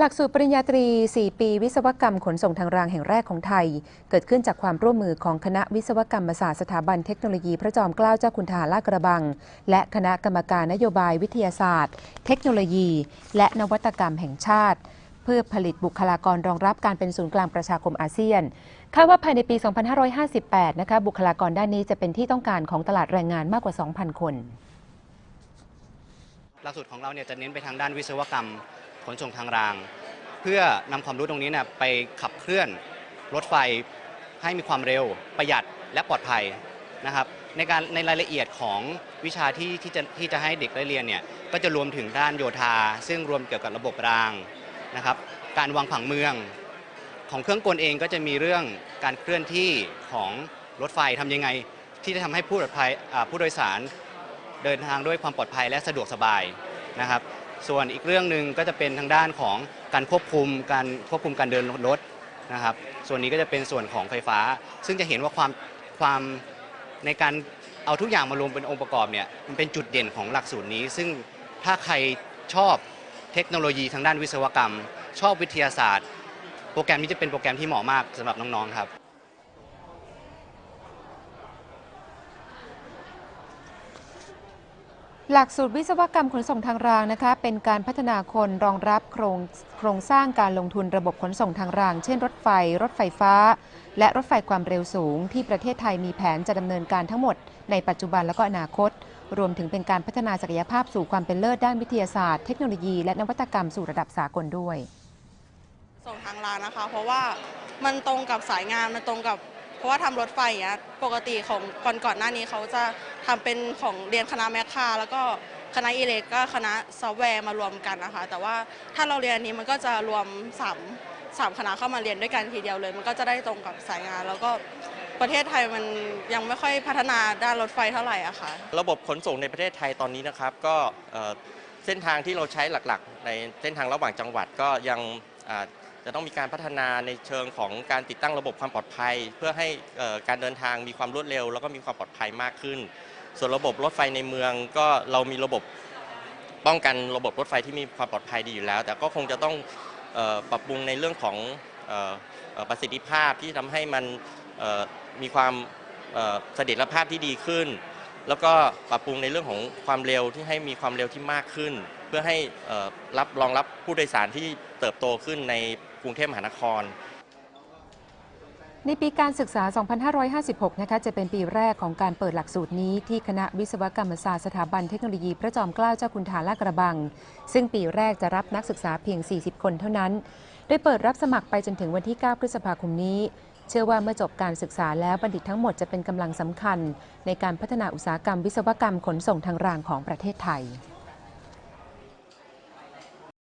หลักสูตรปริญญาตรี 4 ปี วิศวกรรมขนส่งทางรางแห่งแรกของไทย เกิดขึ้นจากความร่วมมือของคณะวิศวกรรมศาสตร์สถาบันเทคโนโลยีพระจอมเกล้าเจ้าคุณทหารลาดกระบัง และคณะกรรมการนโยบายวิทยาศาสตร์ เทคโนโลยี และนวัตกรรมแห่งชาติ เพื่อผลิตบุคลากรรองรับการเป็นศูนย์กลางประชาคมอาเซียนคาดว่าภายในปี 2558 นะคะบุคลากรด้านนี้จะเป็นที่ต้องการของตลาดแรงงานมากกว่า 2,000 คน หลักสูตรของเราเนี่ยจะเน้นไปทางด้านวิศวกรรม นส่งทางราง เพื่อนำความรู้ตรงนี้เนี่ยไปขับเคลื่อนรถไฟให้มีความเร็วประหยัดและปลอดภัยนะครับ ในการในรายละเอียดของวิชาที่ที่จะที่จะให้เด็กได้เรียนเนี่ยก็จะรวมถึงด้านโยธา ซึ่งรวมเกี่ยวกับระบบรางนะครับ การวางผังเมือง ของเครื่องกลเองก็จะมีเรื่องการเคลื่อนที่ของรถไฟทำยังไง ที่จะทำให้ผู้ปลอดภัยผู้โดยสารเดินทางด้วยความปลอดภัยและสะดวกสบายนะครับ ส่วนอีกเรื่องหนึ่งก็จะเป็นทางด้านของการควบคุมการควบคุมการเดินรถนะครับ ส่วนนี้ก็จะเป็นส่วนของไฟฟ้า ซึ่งจะเห็นว่าความความในการเอาทุกอย่างมารวมเป็นองค์ประกอบเนี่ยมันเป็นจุดเด่นของหลักสูตรนี้ ซึ่งถ้าใครชอบเทคโนโลยีทางด้านวิศวกรรม ชอบวิทยาศาสตร์ โปรแกรมนี้จะเป็นโปรแกรมที่เหมาะมากสำหรับน้องๆครับ หลักสูตรวิศวกรรมขนส่งทางรางนะคะ เป็นการพัฒนาคนรองรับโครงโครงสร้างการลงทุนระบบขนส่งทางราง เช่นรถไฟ รถไฟฟ้า และรถไฟความเร็วสูง ที่ประเทศไทยมีแผนจะดำเนินการทั้งหมดในปัจจุบันและก็อนาคต รวมถึงเป็นการพัฒนาศักยภาพสู่ความเป็นเลิศด้านวิทยาศาสตร์เทคโนโลยี และนวัตกรรมสู่ระดับสากลด้วย ส่งทางรางนะคะ เพราะว่ามันตรงกับสายงานมันตรงกับ เพราะว่าทำรถไฟอย่างเงี้ยปกติของก่อนก่อนหน้านี้เขาจะ ทำเป็นของเรียนคณะแมคคาแล้วก็คณะอิเล็กก็คณะซอฟต์แวร์มารวมกันนะคะ แต่ว่าถ้าเราเรียนอันนี้มันก็จะรวม3 3คณะเข้ามาเรียนด้วยกันทีเดียวเลย มันก็จะได้ตรงกับสายงาน แล้วก็ประเทศไทยมันยังไม่ค่อยพัฒนาด้านรถไฟเท่าไหร่อะค่ะ ระบบขนส่งในประเทศไทยตอนนี้นะครับ ก็เอ่อเส้นทางที่เราใช้หลักๆ ในเส้นทางระหว่างจังหวัดก็ยังอ่าจะต้องมีการพัฒนาในเชิงของการติดตั้งระบบความปลอดภัย เพื่อให้เอ่อการเดินทางมีความรวดเร็ว แล้วก็มีความปลอดภัยมากขึ้น ส่วนระบบรถไฟในเมืองก็เรามีระบบป้องกันระบบรถไฟที่มีความปลอดภัยดีอยู่แล้ว แต่ก็คงจะต้องปรับปรุงในเรื่องของประสิทธิภาพที่ทำให้มันมีความเสถียรภาพที่ดีขึ้น แล้วก็ปรับปรุงในเรื่องของความเร็วที่ให้มีความเร็วที่มากขึ้น เพื่อให้รับรองรับผู้โดยสารที่เติบโตขึ้นในกรุงเทพมหานคร ในปีการศึกษา 2556 นะคะ จะเป็นปีแรกของการเปิดหลักสูตรนี้ที่คณะวิศวกรรมศาสตร์สถาบันเทคโนโลยีพระจอมเกล้าเจ้าคุณทาลากระบัง ซึ่งปีแรกจะรับนักศึกษาเพียง 40 คนเท่านั้น โดยเปิดรับสมัครไปจนถึงวันที่ 9 พฤษภาคมนี้ เชื่อว่าเมื่อจบการศึกษาแล้วบัณฑิตทั้งหมดจะเป็นกำลังสำคัญ ในการพัฒนาอุตสาหกรรมวิศวกรรมขนส่งทางรางของประเทศไทย